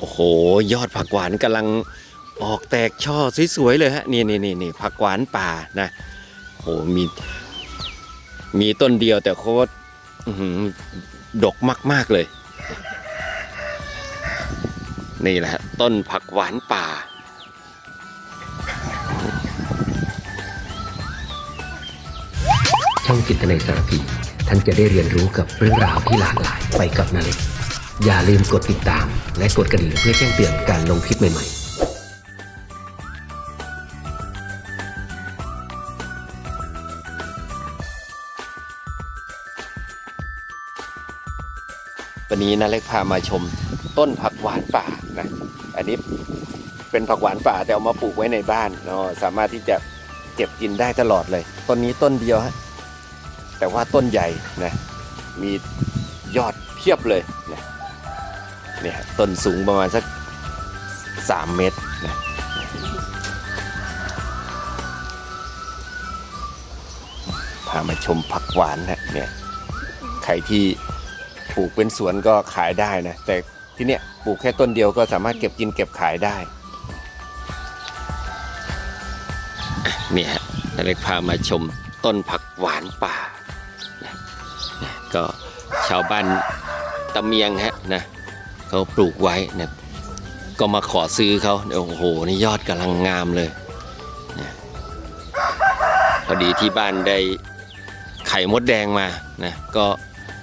โอ้โห ยอดผักหวานกำลังออกแตกช่อสวยๆเลยฮะนี่นี่นี่นี่ผักหวานป่านะโอ้โหมีมีต้นเดียวแต่โคตรอื้อหือดกมาก ๆเลย นี่แหละต้นผักหวานป่า ช่องจิตในสารพีท่านจะได้เรียนรู้กับเรื่องราวที่หลากหลายไปกับนาเล็ก อย่าลืมกดติดตาม และกดกระดิ่งเพื่อแจ้งเตือนการลงคลิปใหม่ๆวันนี้นาเล็กพามาชมต้นผักหวานป่านะ อันนี้เป็นผักหวานป่าแต่เอามาปลูกไว้ในบ้านเนาะสามารถที่จะเก็บกินได้ตลอดเลย ต้นนี้ต้นเดียวฮะ แต่ว่าต้นใหญ่นะ มียอดเพียบเลยนะ เนี่ยต้นสูงประมาณสักสามเมตรนะพามาชมผักหวานนะเนี่ยใครที่ปลูกเป็นสวนก็ขายได้นะ แต่ที่เนี้ยปลูกแค่ต้นเดียวก็สามารถเก็บกินเก็บขายได้เนี่ยฮะนาเล็กพามาชมต้นผักหวานป่านะนะก็ชาวบ้านตะเมียงฮะนะ เขาปลูกไว้นะก็มาขอซื้อเขาโอ้โหนี่ยอดกำลังงามเลยนะพอดีที่บ้านได้ไข่มดแดงมานะก็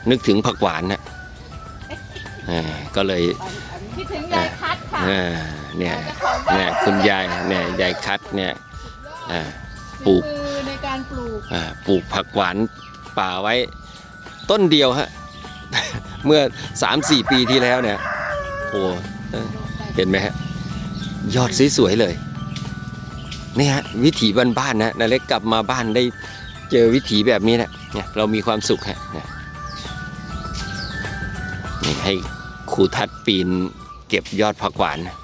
นึกถึงผักหวานนะอ่าก็เลยคิดถึงยายคัดค่ะอ่าเนี่ยเจ้าของบ้าเนี่ยคุณยายเนี่ยยายคัดเนี่ยอ่าปลูกคือในการปลูกอ่าปลูกผักหวานป่าไว้ต้นเดียวฮะ เมื่อ 3-4 ปีที่แล้วเนี่ย โอ้เออเห็นไหมฮะ ยอดสวยๆเลย นี่ฮะ วิถีบ้านๆนะนาเล็กกลับมาบ้านได้เจอวิถีแบบนี้นะเนี่ยเรามีความสุขฮะนี่ยนี่ให้ครูทัดปีนเก็บยอดผักหวานนะ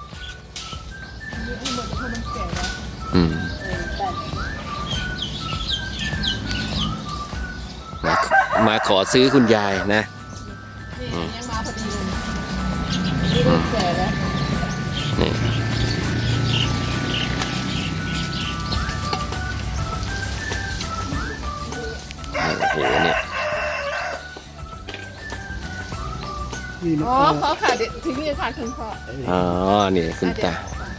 นี่เหมือนเขามันแก่แล้วอืมมามาขอซื้อคุณยายนะ นี่ยังมาพอดีเลย แก่แล้วนี่โอ้โหเนี่ยอ๋อเขาค่ะเดี๋ยวถึงนี่ค่ะคุณพ่ออ๋อนี่คุณตา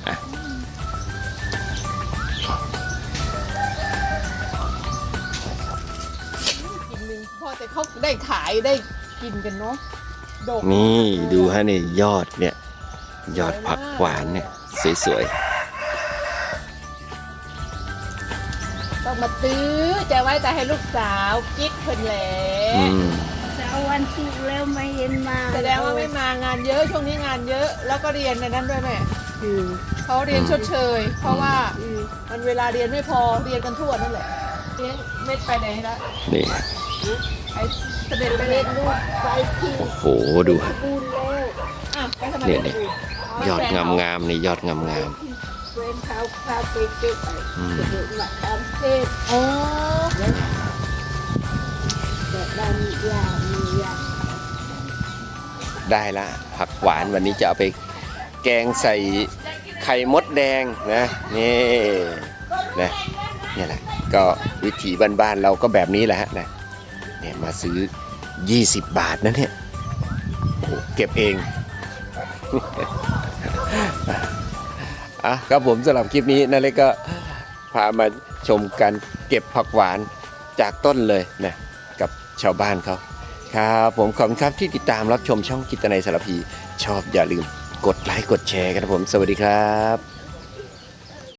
อะกินหนึ่งพ่อแต่เขาได้ขายได้กินกันเนาะ นี่ดูฮะนี่ยอดเนี่ย ยอดผักหวานเนี่ย สวยต้องมาตื้อใจไว้แต่ให้ลูกสาวกิ๊กเพิ่นแหละๆอืมจะเอาวันศุกร์แล้วไม่เห็นมาแสดงว่าไม่มางานเยอะช่วงนี้งานเยอะ แล้วก็เรียนในนั้นด้วยแม่อืมเขาเรียนชดเชย เพราะว่าอืมมันเวลาเรียนไม่พอเรียนกันทั่วนั่นแหละเลี้ยงเม็ดไปไหนละนี่ ไอ้เสด็จไปเล่นลูกไปที่โอ้โหดูฮะปูนแล้วอะไปทำไมเนี่ยเนี่ยยอดงามๆนี่ยอดงามที่เว้นเขาพาไปเก็บไอ้อืมกระดูกหลักคำเทศอ๋อแต่ดันยามียาๆได้ละผักหวานวันนี้จะเอาไปแกงใส่ไข่มดแดงนะนี่นะเนี่ยแหละก็วิถีบ้านๆเราก็แบบนี้แหละฮะนะ เนี่ยมาซื้อ 20 บาทนะเนี่ยโอ้เก็บเองอะครับผมสำหรับคลิปนี้นั่นเลยก็พามาชมการเก็บผักหวานจากต้นเลยนะกับชาวบ้านเขาครับผมขอบคุณครับที่ติดตามรับชมช่องกิตนัยสารพี ชอบอย่าลืมกดไลค์กดแชร์กันนะผม สวัสดีครับ